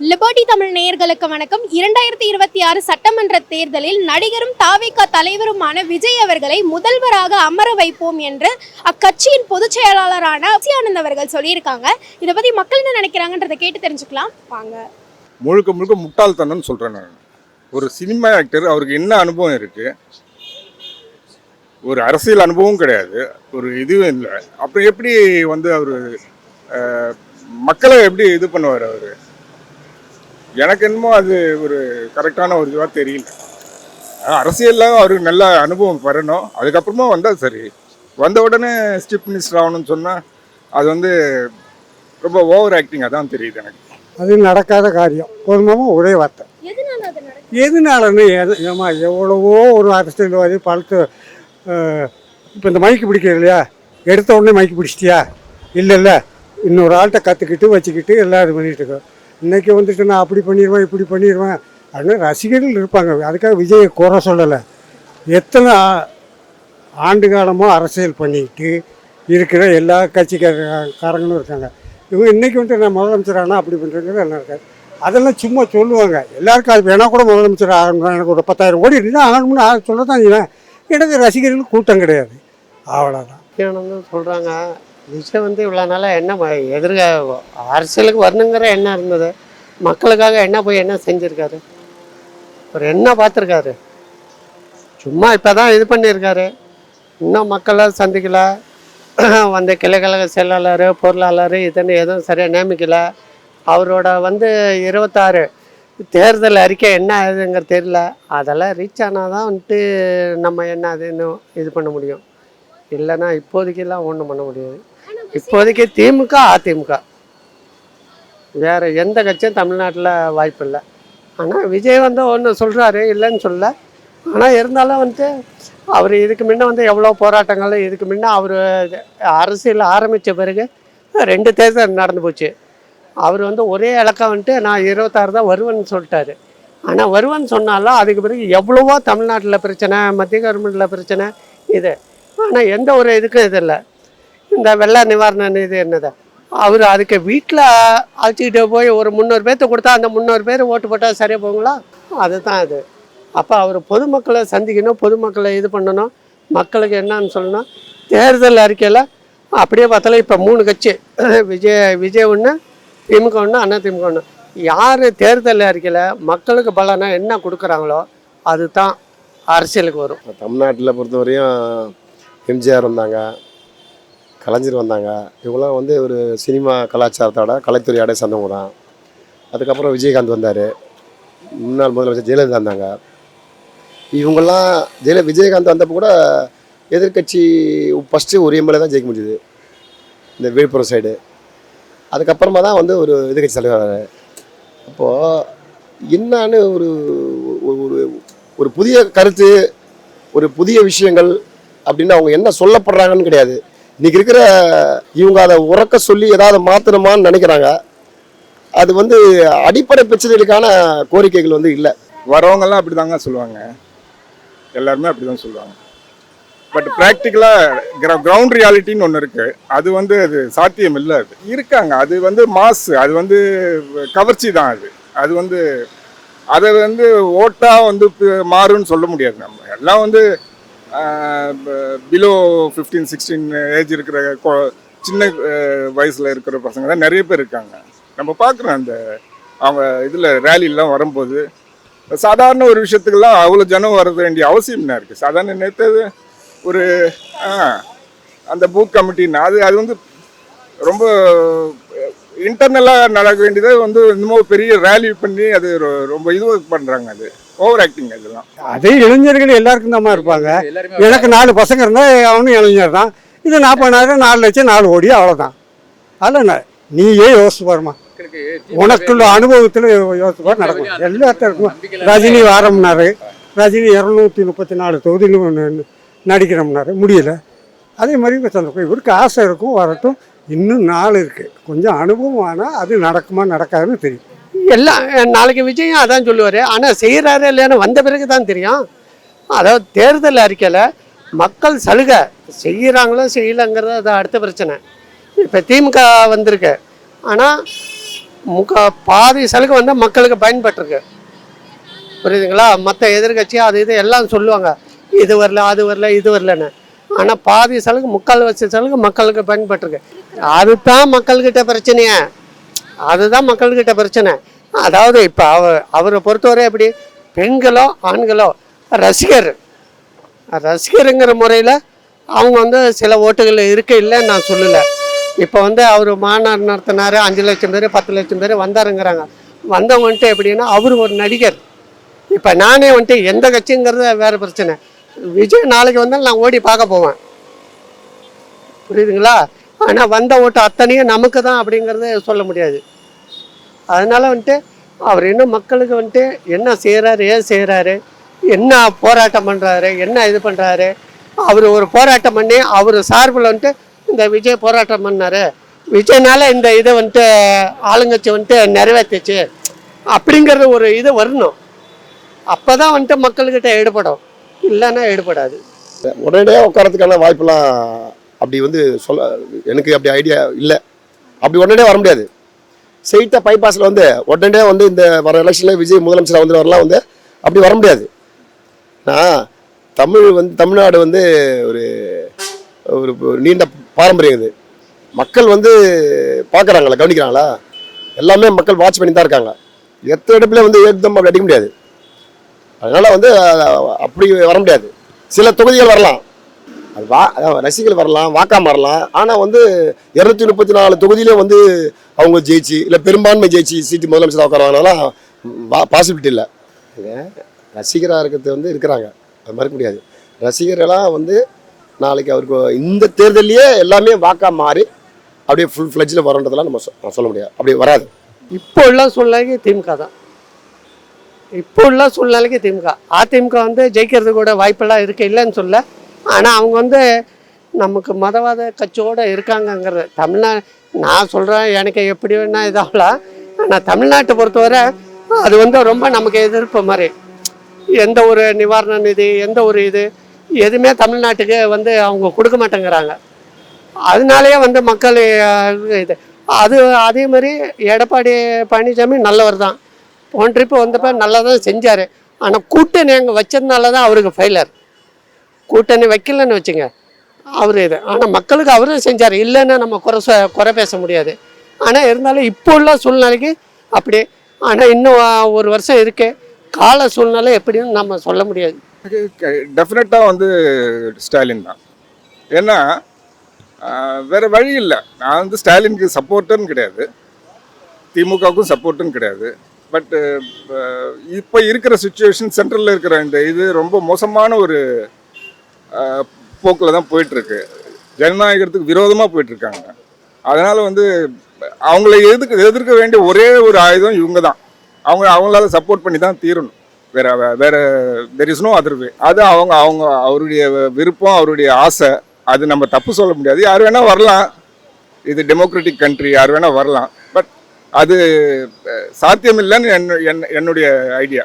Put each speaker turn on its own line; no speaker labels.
Liberty Tamil நேயர்களுக்கு வணக்கம். இரண்டாயிரத்தி இருபத்தி ஆறு சட்டமன்ற தேர்தலில் நடிகரும் தாவேகா தலைவருமான விஜய் அவர்களை முதல்வராக அமர வைப்போம் என்று அக்கட்சியின் பொதுச் செயலாளரான ஆனந்த் அவர்கள் சொல்லியிருக்காங்க. இதை பத்தி மக்கள் என்ன நினைக்கிறாங்கன்றதை கேட்டு தெரிஞ்சுக்கலாம். வாங்க.
முழுக்க முழுக்க முட்டாள்தனம்னு சொல்கிறேன் நான். ஒரு சினிமா ஆக்டர் அவருக்கு என்ன அனுபவம் இருக்குது ஒரு அரசியல் அனுபவம் கிடையாது. ஒரு இதுவும் இல்லை. அப்புறம் எப்படி வந்து அவர் மக்களை எப்படி இது பண்ணுவார் அவர்? எனக்கு என்னமோ அது ஒரு கரெக்டான ஒரு இதுவாக தெரியல. அரசியல்ல அவருக்கு நல்ல அனுபவம் வரணும். அதுக்கப்புறமா வந்தால் சரி. வந்த உடனே ஸ்டிப் மினிஸ்டர் ஆகணும்னு சொன்னால் அது வந்து ரொம்ப ஓவர் ஆக்டிங் அதான் தெரியுது எனக்கு.
அது நடக்காத காரியம். பொதுமமாக ஒரே வார்த்தை.
எதனால அது நடக்குது?
எதுனாலன்னு எது ஏமா எவ்வளவோ ஒரு அரசியல்வாதி பழுத்து இப்போ இந்த மைக்கு பிடிக்கிறது இல்லையா? எடுத்த உடனே மைக்கு பிடிச்சிட்டியா? இல்லை இல்லை. இன்னொரு ஆள்கிட்ட கற்றுக்கிட்டு வச்சுக்கிட்டு எல்லாம் இது பண்ணிட்டு இருக்கோம். இன்றைக்கி வந்துட்டு நான் அப்படி பண்ணிடுவேன் இப்படி பண்ணிடுவேன் அப்படின்னு ரசிகர்கள் இருப்பாங்க. அதுக்காக விஜயை குறை சொல்லலை. எத்தனை ஆண்டு காலமாக அரசியல் பண்ணிக்கிட்டு இருக்கிற எல்லா கட்சிக்காரங்களும் இருக்காங்க. இவங்க இன்றைக்கி வந்துட்டு நான் முதலமைச்சர் ஆனால் அப்படி பண்ணுறது என்ன இருக்காது. அதெல்லாம் சும்மா சொல்லுவாங்க. எல்லாருக்கும் அது வேணால் கூட முதலமைச்சர் ஆகணும் எனக்கு ஒரு பத்தாயிரம் கோடி இருந்தால் ஆகணும்னு ஆ- சொல்லத்தான் எனக்கு ரசிகர்கள் கூட்டம் கிடையாது. அவ்வளோதான்
சொல்கிறாங்க விஜய் வந்து இவ்வளோ நாளாக என்ன எதிர்க அரசியலுக்கு வரணுங்கிற எண்ணம் இருந்தது. மக்களுக்காக என்ன போய் என்ன செஞ்சுருக்காரு? அவர் என்ன பார்த்துருக்காரு? சும்மா இப்போ தான் இது பண்ணியிருக்காரு இன்னும் மக்களை சந்திக்கல. வந்த கிளைக்கழக செயலாளர் பொருளாளர் இதுன்னு எதுவும் சரியாக நியமிக்கலை. அவரோட வந்து இருபத்தாறு தேர்தல் அறிக்கை என்ன ஆகுதுங்கிறது தெரியல. அதெல்லாம் ரீச் ஆனால் தான் வந்துட்டு நம்ம என்ன அதுன்னு இது பண்ண முடியும். இல்லைன்னா இப்போதைக்கெல்லாம் ஒன்றும் பண்ண முடியாது. இப்போதைக்கு திமுக அதிமுக. வேறு எந்த கட்சியும் தமிழ்நாட்டில் வாய்ப்பு இல்லை. ஆனால் விஜய் வந்து ஒன்று சொல்கிறாரு இல்லைன்னு சொல்ல. ஆனால் இருந்தாலும் வந்துட்டு அவர் இதுக்கு முன்ன வந்து எவ்வளோ போராட்டங்கள் இதுக்கு முன்ன அவர் அரசியல் ஆரம்பித்த பிறகு ரெண்டு தேர்தல் நடந்து போச்சு. அவர் வந்து ஒரே இலக்கம் வந்துட்டு நான் இருபத்தாறு தான் வருவேன்னு சொல்லிட்டாரு. ஆனால் வருவேன்னு சொன்னாலும் அதுக்கு பிறகு எவ்வளவோ தமிழ்நாட்டில் பிரச்சனை மத்திய கவர்மெண்ட்டில் பிரச்சனை இது. ஆனால் எந்த ஒரு இதுக்கும் இது இல்லை. இந்த வெள்ள நிவாரண நிதி என்னது? அவர் அதுக்கு வீட்டில் அழைச்சிக்கிட்டு போய் ஒரு முந்நூறு பேர்த்த கொடுத்தா அந்த முந்நூறு பேர் ஓட்டு போட்டால் சரியாக போங்களா அதுதான் அது. அப்போ அவர் பொதுமக்களை சந்திக்கணும் பொதுமக்களை இது பண்ணணும் மக்களுக்கு என்னன்னு சொல்லணும். தேர்தல் அறிக்கையில் அப்படியே பார்த்தாலும் இப்போ மூணு கட்சி. விஜய் விஜய் ஒன்று திமுக ஒன்று அண்ணா திமுக ஒன்று யார் தேர்தல் அறிக்கையில் மக்களுக்கு பலனா என்ன கொடுக்குறாங்களோ அதுதான் அரசியலுக்கு வரும்.
தமிழ்நாட்டில் பொறுத்தவரையும் எம்ஜிஆர் வந்தாங்க. கலைஞர் வந்தாங்க. இவங்களாம் வந்து ஒரு சினிமா கலாச்சாரத்தோட கலைத்துறையோட சேர்ந்தவங்க தான். அதுக்கப்புறம் விஜயகாந்த் வந்தார். முன்னாள் முதலமைச்சர் ஜெயலலிதா இருந்தாங்க இவங்கெல்லாம் ஜெயல விஜயகாந்த் வந்தப்போ கூட எதிர்க்கட்சி ஃபஸ்ட்டு ஒரு எம்எல்ஏ தான் ஜெயிக்க முடியுது இந்த விழுப்புரம் சைடு அதுக்கப்புறமா தான் வந்து ஒரு எதிர்கட்சி தலைவர் அப்போது என்னான்னு ஒரு ஒரு- ஒரு ஒரு புதிய கருத்து ஒரு புதிய விஷயங்கள் அப்படின்னு அவங்க என்ன சொல்லப்படுறாங்கன்னு கிடையாது. இன்னைக்கு இருக்கிற இவங்க அதை உறக்க சொல்லி ஏதாவது மாற்றணுமான்னு நினைக்கிறாங்க. அது வந்து அடிப்படை பிரச்சனைகளுக்கான கோரிக்கைகள் வந்து இல்லை.
வரவங்கெல்லாம் அப்படி தாங்க சொல்லுவாங்க. எல்லாருமே அப்படி தான் சொல்லுவாங்க பட் ப்ராக்டிக்கலாக கிரவுண்ட் ரியாலிட்டின்னு ஒன்று இருக்குது அது வந்து அது சாத்தியம் இல்லை அது. இருக்காங்க. அது வந்து மாசு அது வந்து கவர்ச்சி தான் அது. அது வந்து அதை வந்து ஓட்டாக வந்து மாறுன்னு சொல்ல முடியாது நம்ம. எல்லாம் வந்து பிலோ ஃபிஃப்டீன் சிக்ஸ்டீன் ஏஜ் இருக்கிற கொ- சின்ன வயசில் இருக்கிற பசங்க தான் நிறைய பேர் இருக்காங்க. நம்ம பார்க்குறோம் அந்த அவங்க இதில் ரேலிலாம் வரும்போது சாதாரண ஒரு விஷயத்துக்கெல்லாம் அவ்வளோ ஜனம் வர வேண்டிய அவசியம் என்ன இருக்குது சாதாரண நேற்று ஒரு அந்த பூத் கமிட்டின்னு அது அது வந்து ரொம்ப இன்டர்னலாக நடக்க வேண்டியதை வந்து இன்னமும் பெரிய ரேலி பண்ணி அது ரொ- ரொம்ப இது பண்ணுறாங்க அது. ஓவர் ஆக்டிங் அதெல்லாம்.
அதே இளைஞர்கள் எல்லாருக்கும் தான் இருப்பாங்க. எனக்கு நாலு பசங்க இருந்தால் அவனும் இளைஞர் தான். இது நாற்பதாயிரம் நாலு லட்சம் நாலு கோடி அவ்வளோதான் அதில் நீயே யோசிச்சு பாருமா உனக்குள்ள அனுபவத்தில் யோசிச்சு பாரு நடக்கும். எல்லாத்திற்கும் ரஜினி வாரம்னாரு. ரஜினி இரநூத்தி முப்பத்தி நாலு தொகுதியிலும் நடிக்கிறோம்னாரு. முடியல. அதே மாதிரி இப்போ சந்திரபாபு இவருக்கு ஆசை இருக்கும் வரட்டும். இன்னும் நாள் இருக்குது கொஞ்சம் அனுபவம் ஆனால் அது நடக்குமா நடக்காதுன்னு தெரியும்.
எல்லாம் நாளைக்கு விஜயம் அதான் சொல்லுவார். ஆனால் செய்கிறாரு இல்லைன்னு வந்த பிறகு தான் தெரியும். அதாவது தேர்தல் அறிக்கையில் மக்கள் சலுகை செய்கிறாங்களோ செய்யலைங்கிறது அது அடுத்த பிரச்சனை. இப்போ திமுக வந்திருக்கு. ஆனால் முக பாதி சலுகை வந்து மக்களுக்கு பயன்பட்டிருக்கு. புரியுதுங்களா? மற்ற எதிர்கட்சி அது இது எல்லாம் சொல்லுவாங்க. இது வரல அது வரல இது வரலன்னு. ஆனால் பாதி சலுகை முக்கால் வச்ச சலுகை மக்களுக்கு பயன்பட்டுருக்கு. அதுதான் மக்கள்கிட்ட பிரச்சனையே. அதுதான் மக்கள்கிட்ட பிரச்சனை. அதாவது இப்போ அவ அவரை பொறுத்தவரை எப்படி? பெண்களோ ஆண்களோ ரசிகர். ரசிகருங்கிற முறையில் அவங்க வந்து சில ஓட்டுகள் இருக்க இல்லைன்னு நான் சொல்லலை. இப்போ வந்து அவர் மாநாடு நடத்தினார் அஞ்சு லட்சம் பேர் பத்து லட்சம் பேர் வந்தாருங்கிறாங்க. வந்தவன்ட்டு எப்படின்னா அவர் ஒரு நடிகர். இப்போ நானே வந்துட்டு எந்த கட்சிங்கிறது வேறு பிரச்சனை. விஜய் நாளைக்கு வந்தாலும் நான் ஓடி பார்க்க போவேன். புரியுதுங்களா? ஆனால் வந்த ஓட்டு அத்தனையும் நமக்கு தான் அப்படிங்கிறத சொல்ல முடியாது. அதனால் வந்துட்டு அவர் இன்னும் மக்களுக்கு வந்துட்டு என்ன செய்கிறாரு ஏன் செய்கிறாரு என்ன போராட்டம் பண்ணுறாரு என்ன இது பண்ணுறாரு அவர் ஒரு போராட்டம் பண்ணி அவர் சார்பில் வந்துட்டு இந்த விஜய் போராட்டம் பண்ணார். விஜய்னால இந்த இதை வந்துட்டு ஆளுங்கட்சி வந்துட்டு நிறைவேற்றுச்சு அப்படிங்கிறது ஒரு இது வரணும். அப்போ தான் வந்துட்டு மக்கள்கிட்ட ஈடுபடும் இல்லைன்னா ஈடுபடாது.
உடனடியாக உட்காரத்துக்கான வாய்ப்பெல்லாம் அப்படி வந்து சொல்ல எனக்கு அப்படி ஐடியா இல்லை. அப்படி உடனடியாக வர முடியாது. ஸ்ட்ரெயிட்டாக பைபாஸில் வந்து உடனடியாக வந்து இந்த வர எலெக்ஷனில் விஜய் முதலமைச்சராக வந்து வரலாம் வந்து அப்படி வர முடியாது. நான் தமிழ் வந்து தமிழ்நாடு வந்து ஒரு ஒரு ஒரு நீண்ட பாரம்பரியம் இது. மக்கள் வந்து பார்க்குறாங்களா கவனிக்கிறாங்களா? எல்லாமே மக்கள் வாட்ச் பண்ணி தான் இருக்காங்க. எத்த இடத்துல வந்து ஏக்தம் அப்படி அடிக்க முடியாது. அதனால் வந்து அப்படி வர முடியாது. சில தொகுதிகள் வரலாம். அது வா ரசிகர்கள் வரலாம் வாக்காம வரலாம் ஆனால் வந்து இரநூத்தி முப்பத்தி நாலு தொகுதியிலே வந்து அவங்க ஜெயிச்சு இல்லை பெரும்பான்மை ஜெயிச்சு சீட்டு முதலமைச்சராக உட்காருவாங்கனாலாம் பாசிபிலிட்டி இல்லை. ரசிகராக இருக்கிறது வந்து இருக்கிறாங்க. அது மறுக்க முடியாது. ரசிகர்களாக வந்து நாளைக்கு அவருக்கு இந்த தேர்தலையே எல்லாமே வாக்கா மாறி அப்படியே ஃபுல் ஃப்ளெஜில் வரன்றதெல்லாம் நம்ம சொ- சொல்ல முடியாது. அப்படி வராது.
இப்போ எல்லாம் சூழ்நிலைக்கு திமுக தான். இப்போ உள்ள சூழ்நிலைக்கு திமுக. அதிமுக வந்து ஜெயிக்கிறது கூட வாய்ப்பெல்லாம் இருக்கு இல்லைன்னு சொல்ல. ஆனால் அவங்க வந்து நமக்கு மதவாத கட்சியோடு இருக்காங்கங்கிறது. தமிழ்நா நான் சொல்கிறேன் எனக்கு எப்படி வேணா இதாகலாம். ஆனால் தமிழ்நாட்டை பொறுத்தவரை அது வந்து ரொம்ப நமக்கு எதிர்ப்பு மாதிரி. எந்த ஒரு நிவாரண நிதி எந்த ஒரு இது எதுவுமே தமிழ்நாட்டுக்கு வந்து அவங்க கொடுக்க மாட்டேங்கிறாங்க. அதனாலேயே வந்து மக்கள் இது அது அதே மாதிரி எடப்பாடி பழனிசாமி நல்லவர் தான். போன ட்ரிப்பு வந்தப்போ நல்லா தான் செஞ்சார். ஆனால் கூட்டணி அங்கே வச்சதுனால தான் அவருக்கு ஃபெயிலர் கூட்டணி வைக்கலன்னு வச்சுங்க. அவர் இது. ஆனால் மக்களுக்கு அவரும் செஞ்சார். இல்லைன்னு நம்ம குறை சொ- குறை பேச முடியாது. ஆனால் இருந்தாலும் இப்போ உள்ள சூழ்நிலைக்கு அப்படி ஆனால் இன்னும் ஒரு வருஷம் இருக்கு. கால சூழ்நிலை எப்படின்னு நம்ம சொல்ல முடியாது.
டெஃபினட்டாக வந்து ஸ்டாலின் தான். ஏன்னா வேறு வழி இல்லை. நான் வந்து ஸ்டாலினுக்கு சப்போர்ட்டுன்னு கிடையாது. திமுகவுக்கும் சப்போர்ட்டும் கிடையாது. பட்டு இப்போ இருக்கிற சுச்சுவேஷன் சென்ட்ரலில் இருக்கிற இந்த இது ரொம்ப மோசமான ஒரு போக்கில் தான் போயிட்டுருக்கு. ஜனநாயகத்துக்கு விரோதமாக போயிட்டுருக்காங்க. அதனால் வந்து அவங்கள எதிர்க்க எதிர்க்க வேண்டிய ஒரே ஒரு ஆயுதம் இவங்க தான். அவங்க அவங்களால சப்போர்ட் பண்ணி தான் தீரணும். வேற வே- வேற there is no other way அது அவங்க அவங்க அவருடைய விருப்பம் அவருடைய ஆசை. அது நம்ம தப்பு சொல்ல முடியாது. யார் வேணால் வரலாம். இது டெமோக்ராட்டிக் கண்ட்ரி யார் வேணால் வரலாம். அது சாத்தியமில்லைன்னு என்ன- என்னுடைய ஐடியா.